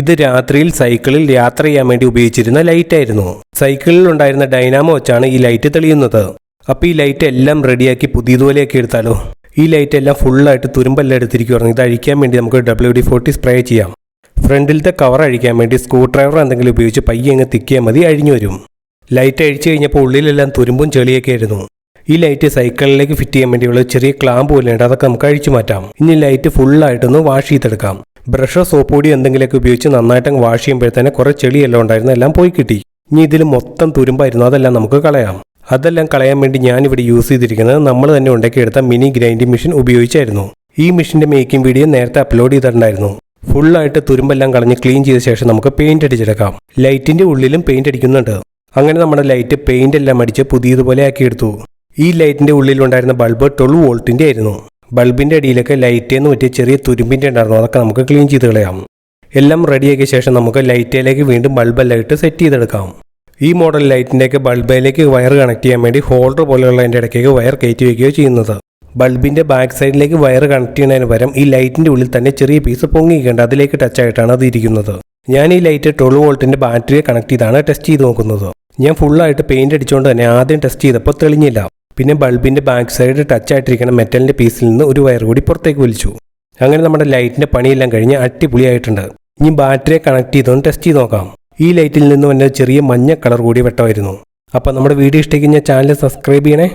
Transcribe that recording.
ഇത് രാത്രിയിൽ സൈക്കിളിൽ യാത്ര ചെയ്യാൻ വേണ്ടി ഉപയോഗിച്ചിരുന്ന ലൈറ്റ് ആയിരുന്നു. സൈക്കിളിൽ ഉണ്ടായിരുന്ന ഡൈനാമോ വെച്ചാണ് ഈ ലൈറ്റ് തെളിയുന്നത്. അപ്പോൾ ഈ ലൈറ്റ് എല്ലാം റെഡിയാക്കി പുതിയതുപോലെയൊക്കെ എടുത്താലോ? ഈ ലൈറ്റ് എല്ലാം ഫുള്ളായിട്ട് തുരുമ്പെല്ലാം എടുത്തിരിക്കുവായിരുന്നു ഇത് അഴിക്കാൻ വേണ്ടി നമുക്ക് ഡബ്ല്യു ഡി ഫോർട്ടി സ്പ്രേ ചെയ്യാം. ഫ്രണ്ടിലത്തെ കവർ അഴിക്കാൻ വേണ്ടി സ്ക്രൂ ഡ്രൈവർ എന്തെങ്കിലും ഉപയോഗിച്ച് പയ്യെ അങ്ങ് തിക്കിയാൽ മതി അഴിഞ്ഞു വരും. ലൈറ്റ് അഴിച്ചു കഴിഞ്ഞപ്പോൾ ഉള്ളിലെല്ലാം തുരുമ്പും ചെളിയൊക്കെ ആയിരുന്നു. ഈ ലൈറ്റ് സൈക്കിളിലേക്ക് ഫിറ്റ് ചെയ്യാൻ വേണ്ടിയുള്ള ചെറിയ ക്ലാമ്പ് പോലെ ഉണ്ട്. അതൊക്കെ നമുക്ക് അഴിച്ചു മാറ്റാം. ഇനി ലൈറ്റ് ഫുള്ളായിട്ടൊന്ന് വാഷ് ചെയ്തെടുക്കാം. ബ്രഷോ സോപ്പ് പൊടി എന്തെങ്കിലുമൊക്കെ ഉപയോഗിച്ച് നന്നായിട്ട് വാഷ് ചെയ്യുമ്പോഴത്തേനെ കുറേ ചെളിയെല്ലാം ഉണ്ടായിരുന്നു എല്ലാം പോയി കിട്ടി. ഇനി ഇതിൽ മൊത്തം തുരുമ്പായിരുന്നു അതെല്ലാം നമുക്ക് കളയാം. അതെല്ലാം കളയാൻ വേണ്ടി ഞാനിവിടെ യൂസ് ചെയ്തിരിക്കുന്നത് നമ്മൾ തന്നെ ഉണ്ടാക്കിയെടുത്ത മിനി ഗ്രൈൻഡിംഗ് മെഷീൻ ഉപയോഗിച്ചായിരുന്നു. ഈ മെഷീന്റെ മേക്കിംഗ് വീഡിയോ നേരത്തെ അപ്ലോഡ് ചെയ്തിട്ടുണ്ടായിരുന്നു. ഫുള്ളായിട്ട് തുരുമ്പെല്ലാം കളഞ്ഞ് ക്ലീൻ ചെയ്ത ശേഷം നമുക്ക് പെയിന്റ് അടിച്ചെടുക്കാം. ലൈറ്റിന്റെ ഉള്ളിലും പെയിന്റ് അടിക്കുന്നുണ്ട്. അങ്ങനെ നമ്മുടെ ലൈറ്റ് പെയിന്റ് എല്ലാം അടിച്ച് പുതിയതുപോലെ ആക്കിയെടുത്തു. ഈ ലൈറ്റിന്റെ ഉള്ളിലുണ്ടായിരുന്ന ബൾബ് ട്വൽവ് വോൾട്ടിന്റെ ആയിരുന്നു. ബൾബിന്റെ അടിയിലൊക്കെ ലൈറ്റേന്ന് പറ്റിയ ചെറിയ തുരുമ്പിന്റെ ഉണ്ടായിരുന്നു. അതൊക്കെ നമുക്ക് ക്ലീൻ ചെയ്ത് കളയാം. എല്ലാം റെഡിയാക്കിയ ശേഷം നമുക്ക് ലൈറ്റിലേക്ക് വീണ്ടും ബൾബെല്ലാം ഇട്ട് സെറ്റ് ചെയ്തെടുക്കാം. ഈ മോഡൽ ലൈറ്റിന്റെയൊക്കെ ബൾബിലേക്ക് വയർ കണക്ട് ചെയ്യാൻ വേണ്ടി ഹോൾഡർ പോലെയുള്ളതിന്റെ ഇടയ്ക്കേക്ക് വയർ കയറ്റി വയ്ക്കുകയോ ചെയ്യുന്നത്. ബൾബിന്റെ ബാക്ക് സൈഡിലേക്ക് വയർ കണക്ട് ചെയ്യുന്നതിന് പകരം ഈ ലൈറ്റിന്റെ ഉള്ളിൽ തന്നെ ചെറിയ പീസ് പൊങ്ങിക്കേണ്ട അതിലേക്ക് ടച്ച് ആയിട്ടാണ് അത് ഇരിക്കുന്നത്. ഞാൻ ഈ ലൈറ്റ് ട്വൽവ് വോൾട്ടിന്റെ ബാറ്ററിയെ കണക്ട് ചെയ്താണ് ടെസ്റ്റ് ചെയ്ത് നോക്കുന്നത്. ഞാൻ ഫുള്ളായിട്ട് പെയിന്റ് അടിച്ചുകൊണ്ട് തന്നെ ആദ്യം ടെസ്റ്റ് ചെയ്തപ്പോൾ തെളിഞ്ഞില്ല. പിന്നെ ബൾബിന്റെ ബാക്ക് സൈഡ് ടച്ച് ആയിട്ടിരിക്കുന്ന മെറ്റലിന്റെ പീസിൽ നിന്ന് ഒരു വയർ കൂടി പുറത്തേക്ക് വലിച്ചു. അങ്ങനെ നമ്മുടെ ലൈറ്റിന്റെ പണിയെല്ലാം കഴിഞ്ഞ് അടിപൊളിയായിട്ടുണ്ട്. ഇനി ബാറ്ററിയെ കണക്ട് ചെയ്തൊന്ന് ടെസ്റ്റ് ചെയ്ത് നോക്കാം. ഈ ലൈറ്റിൽ നിന്ന് വന്ന ചെറിയ മഞ്ഞ കളർ കൂടി വെട്ടമായിരുന്നു. അപ്പോൾ നമ്മുടെ വീഡിയോ ഇഷ്ടിക്കുന്ന ചാനൽ സബ്സ്ക്രൈബ് ചെയ്യണേ.